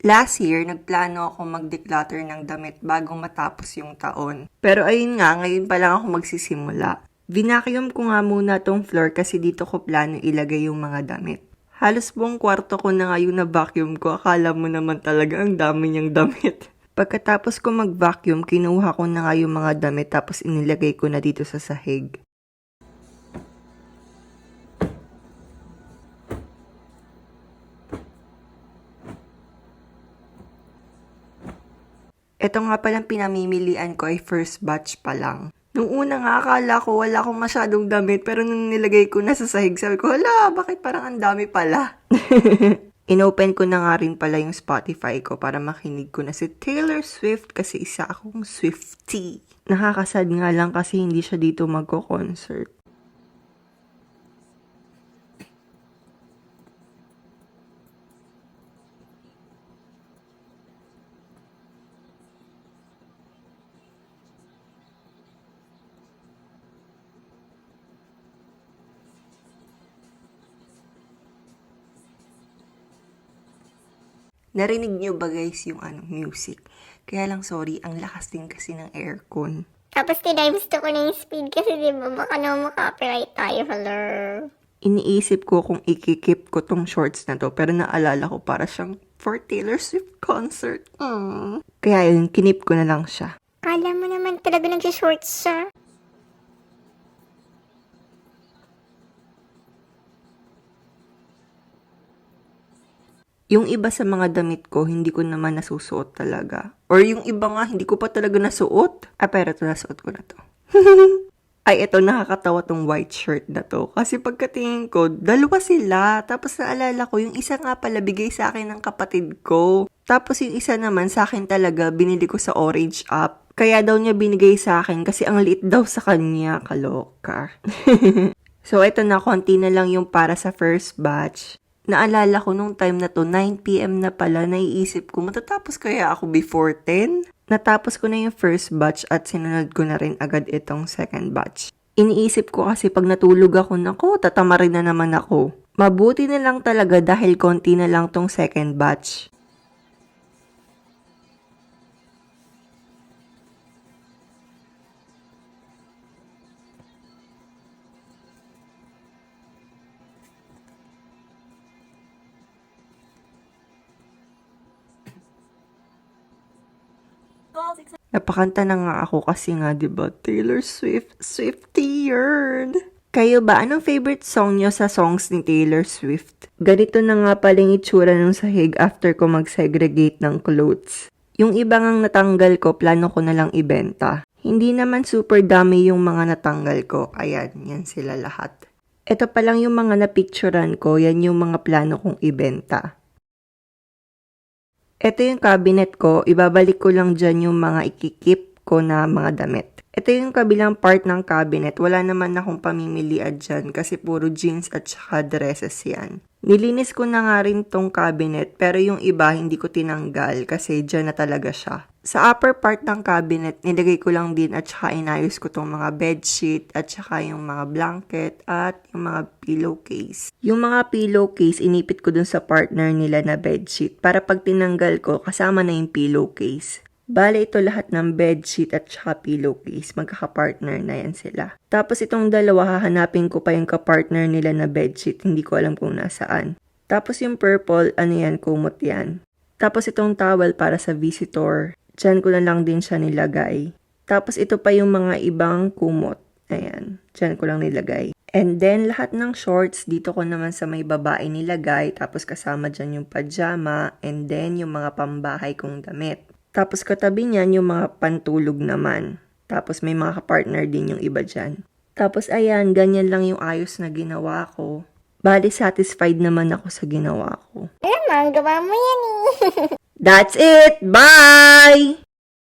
Last year, nagplano ako mag-declutter ng damit bago matapos yung taon. Pero ayun nga, ngayon pa lang ako magsisimula. Vinacuum ko nga muna tong floor kasi dito ko plano ilagay yung mga damit. Halos buong kwarto ko na ngayon na vacuum ko. Akala mo naman talaga ang dami niyang damit. Pagkatapos ko mag-vacuum, kinuha ko na nga yung mga damit tapos inilagay ko na dito sa sahig. Ito nga palang pinamimilian ko ay first batch pa lang. Nung una nga, akala ko wala akong masyadong damit, pero nung nilagay ko na sa sahig, sabi ko, hala, bakit parang ang dami pala? Inopen ko na nga rin pala yung Spotify ko para makinig ko na si Taylor Swift kasi isa akong Swiftie. Nakakasad nga lang kasi hindi siya dito magko-concert. Narinig niyo ba guys yung ano, music? Kaya lang sorry, ang lakas din kasi ng aircon. Tapos tinimes ko na yung speed kasi di ba baka naman makapiright tayo, hello. Iniisip ko kung ikikip ko tong shorts na to, pero naalala ko para siyang for Taylor Swift concert. Mm. Kaya yun, kinip ko na lang siya. Kala mo naman talaga nagsishorts siya. Yung iba sa mga damit ko, hindi ko naman nasusuot talaga. Or yung iba nga, hindi ko pa talaga nasuot. Ah, pero ito, nasuot ko na to. Ay, ito, nakakatawa tong white shirt na to. Kasi pagkatingin ko, dalawa sila. Tapos naalala ko, yung isa nga pala bigay sa akin ng kapatid ko. Tapos yung isa naman sa akin talaga, binili ko sa Orange app. Kaya daw niya binigay sa akin kasi ang liit daw sa kanya. Kaloka. so, ito na, konti na lang yung para sa first batch. Naalala ko nung time na to, 9pm na pala, naiisip ko, matatapos kaya ako before 10? Natapos ko na yung first batch at sinunod ko na rin agad itong second batch. Iniisip ko kasi pag natulog ako, nako, tatamarin na naman ako. Mabuti na lang talaga dahil konti na lang tong second batch. Napakanta na nga ako kasi nga, di ba? Taylor Swift, Swiftie yun. Kayo ba, anong favorite song nyo sa songs ni Taylor Swift? Ganito na nga pala yung itsura ng sahig after ko mag-segregate ng clothes. Yung iba ngang natanggal ko, plano ko na lang ibenta. Hindi naman super dami yung mga natanggal ko. Ayan, yan sila lahat. Ito pa lang yung mga napicturan ko, yan yung mga plano kong ibenta. Ito yung cabinet ko, ibabalik ko lang dyan yung mga ikikip ko na mga damit. Ito yung kabilang part ng cabinet, wala naman akong pamimilian dyan kasi puro jeans at saka dresses yan. Nilinis ko na nga rin tong cabinet pero yung iba hindi ko tinanggal kasi dyan na talaga siya. Sa upper part ng cabinet, nilagay ko lang din at saka inayos ko tong mga bedsheet at saka yung mga blanket at yung mga pillowcase. Yung mga pillowcase, inipit ko dun sa partner nila na bedsheet para pag tinanggal ko, kasama na yung pillowcase. Bale, ito lahat ng bedsheet at saka pillowcase. Magkaka-partner na yan sila. Tapos itong dalawa, hahanapin ko pa yung ka-partner nila na bedsheet. Hindi ko alam kung nasaan. Tapos yung purple, ano yan, kumot yan. Tapos itong towel para sa visitor. Diyan ko na lang din siya nilagay. Tapos ito pa yung mga ibang kumot. Ayan. Diyan ko lang nilagay. And then, lahat ng shorts, dito ko naman sa may babae nilagay. Tapos kasama dyan yung pajama. And then, yung mga pambahay kong damit. Tapos katabi niyan yung mga pantulog naman. Tapos may mga kapartner din yung iba dyan. Tapos ayan, ganyan lang yung ayos na ginawa ko. Bali, satisfied naman ako sa ginawa ko. Alam mo, gawa mo yan eh. That's it! Bye!